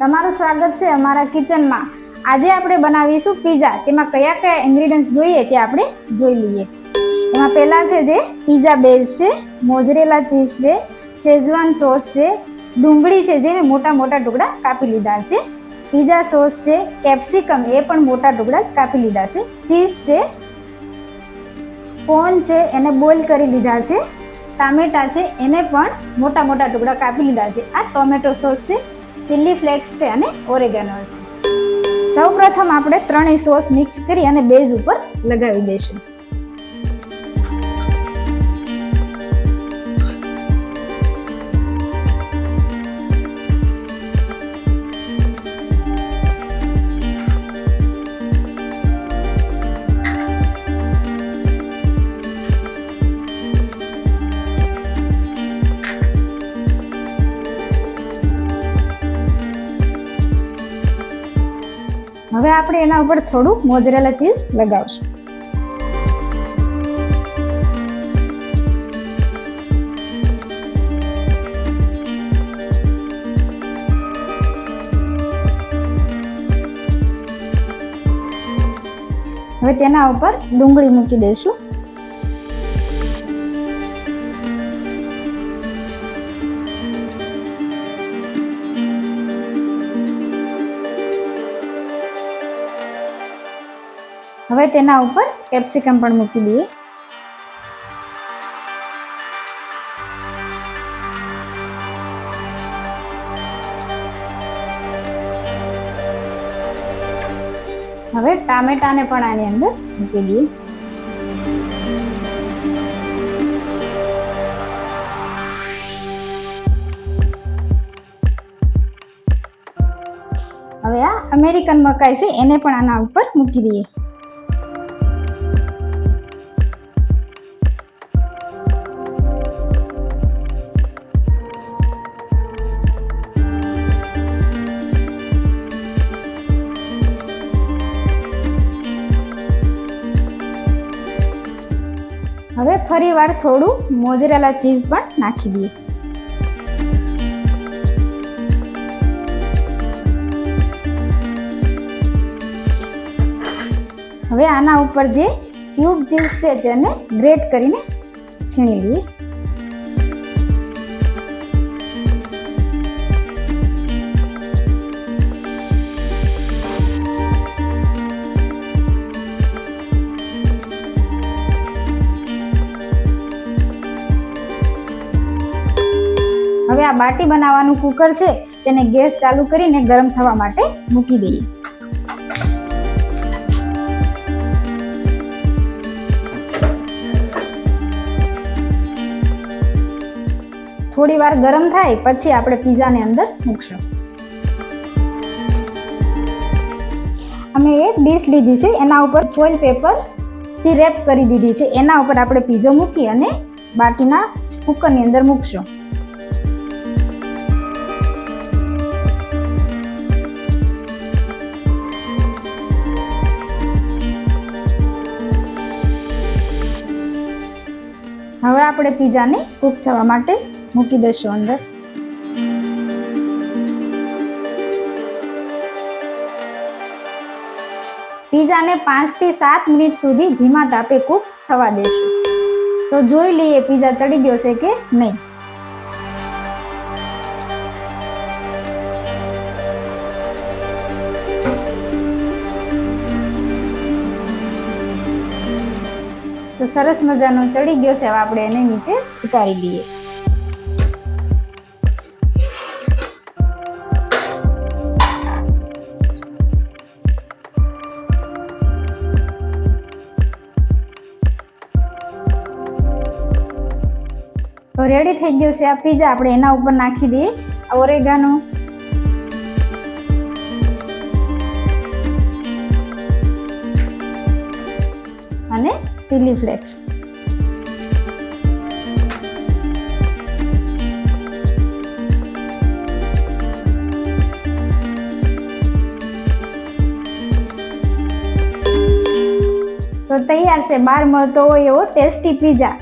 તમારું સ્વાગત છે અમારા કિચનમાં. આજે આપણે બનાવીશું પીઝા તેમાં કયા કયા ઇન્ગ્રીડિયન્ટ્સ જોઈએ તે આપણે જોઈ લઈએ. એમાં પહેલાં છે જે પીઝા બેઝ છે મોઝરેલા ચીઝ છે શેઝવાન સોસ છે, ડુંગળી છે જે મેં મોટા મોટા ટુકડા કાપી લીધા છે. પીઝા સોસ છે કેપ્સિકમ એ પણ મોટા ટુકડા જ કાપી લીધા છે. ચીઝ છે કોર્ન છે, એને બોઇલ કરી લીધા છે. ટામેટા છે, એને પણ મોટા મોટા ટુકડા કાપી લીધા છે. આ ટોમેટો સોસ છે ચીલી ફ્લેક્સ છે અને ઓરેગાનો છે. સૌપ્રથમ આપણે ત્રણેય સોસ મિક્સ કરી અને બેઝ ઉપર લગાવી દઈશું. હવે આપણે એના ઉપર થોડું મોજરેલા ચીઝ લગાવશું. હવે તેના ઉપર ડુંગળી મૂકી દઈશું. હવે તેના ઉપર કેપ્સિકમ પણ મૂકી દઈએ. હવે ટામેટાને પણ આની અંદર મૂકી દઈએ. હવે આ અમેરિકન મકાઈ છે, એને પણ આના ઉપર મૂકી દઈએ. હવે ફરીવાર થોડું મોઝરેલા ચીઝ પણ નાખી દઈએ. હવે આના ઉપર જે ક્યુબ ચીઝ છે તેને ગ્રેટ કરીને છીણી લઈએ. હવે આ બાટી બનાવવાનું કુકર છે, તેને ગેસ ચાલુ કરીને ગરમ થવા માટે મૂકી દઈએ. થોડી વાર ગરમ થાય, પછી આપણે પીઝાને અંદર મૂકશું. અમે એક ડીશ લીધી છે, એના ઉપર ફોઇલ પેપરથી રેપ કરી દીધી છે. એના ઉપર આપણે પીઝો મૂકી અને બાટીના કુકરની અંદર મૂકશું. હવે આપણે પીઝાને કૂક થવા માટે મૂકી દઈશું અંદર. પીઝાને પાંચથી સાત મિનિટ સુધી ધીમા તાપે કૂક થવા દેશું તો જોઈ લઈએ પીઝા ચડી ગયો છે કે નહીં. તો સરસ મજાનો ચડી ગયો છે. હવે આપણે એને નીચે ઉતારી દઈએ. રેડી થઈ ગયો છે આ પીઝા આપણે એના ઉપર નાખી દઈએ. ઓરેગાનો. અને ચીલી ફ્લેક્સ તો તૈયાર છે. બહાર મળતો હોય એવો ટેસ્ટી પીઝા